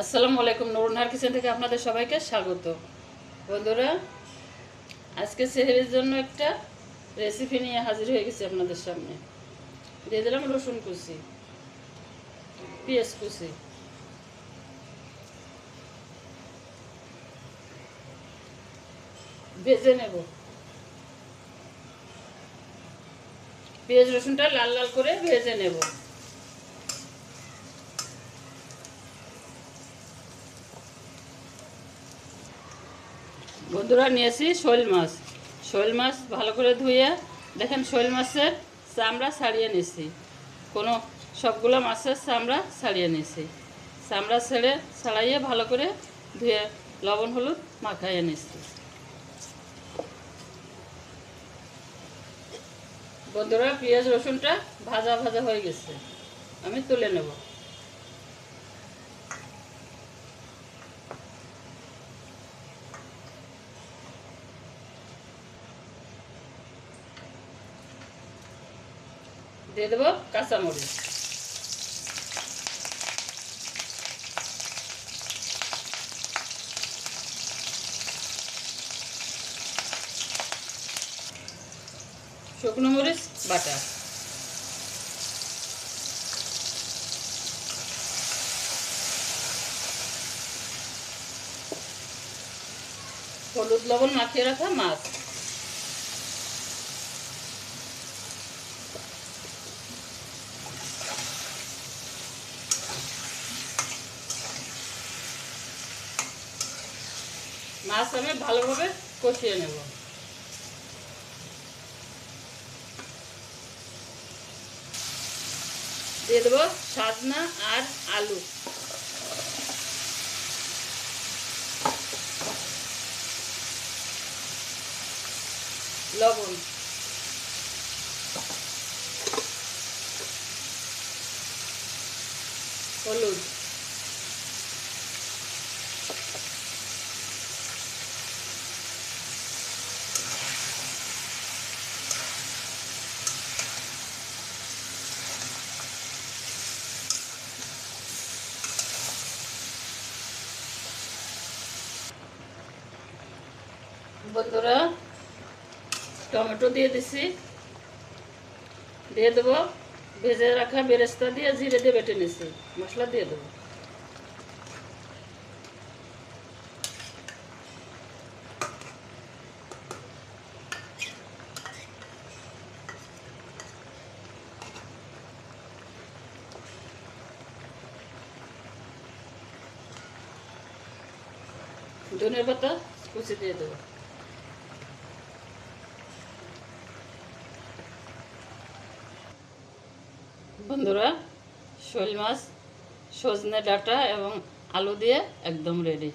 আসসালামু আলাইকুম নুরুনহার কিচেন থেকে আপনাদের সবাইকে স্বাগত। বন্ধুরা, আজকে সেহেরির জন্য একটা রেসিপি নিয়ে হাজির হয়ে গেছি আপনাদের সামনে। দিয়ে দিলাম রসুন কুচি, পেঁয়াজ কুচি। ভেজে নেব। পেঁয়াজ রসুনটা লাল লাল করে ভেজে নেব। বন্ধুরা নিয়েছি শোল মাছ। শোল মাছ ভালো করে ধুয়ে, দেখেন শোল মাছের চামড়া ছাড়িয়ে নিছি কোনো সবগুলো মাছের চামড়া ছাড়িয়ে নিছি চামড়া ছেড়ে ছাড়াইয়ে ভালো করে ধুয়ে লবণ, হলুদ মাখাইয়ে নিছি বন্ধুরা, পেঁয়াজ রসুনটা ভাজা ভাজা হয়ে গেছে। আমি তুলে নেব। দিয়ে দেবো কাঁচামরিচ। শুকনো মরিচ বাটা। হলুদ লবণ মাখিয়ে রাখা মাছ। মাছ আমি ভালোভাবে কষিয়ে নেব। দিয়ে দেবো সাজনা আর আলু। লবণ। হলুদ। বন্ধুরা, টমেটো দিয়ে দিছি। দিয়ে দেবো, ভেজে রাখা বেরেস্তা দিয়ে জিরে দিয়ে বেটে নিছি। মশলা দিয়ে দেবো। ধনের পাতা কুচি দিয়ে দেবো। বন্ধুরা শোল মাছ সজনে ডাঁটা এবং আলু দিয়ে একদম রেডি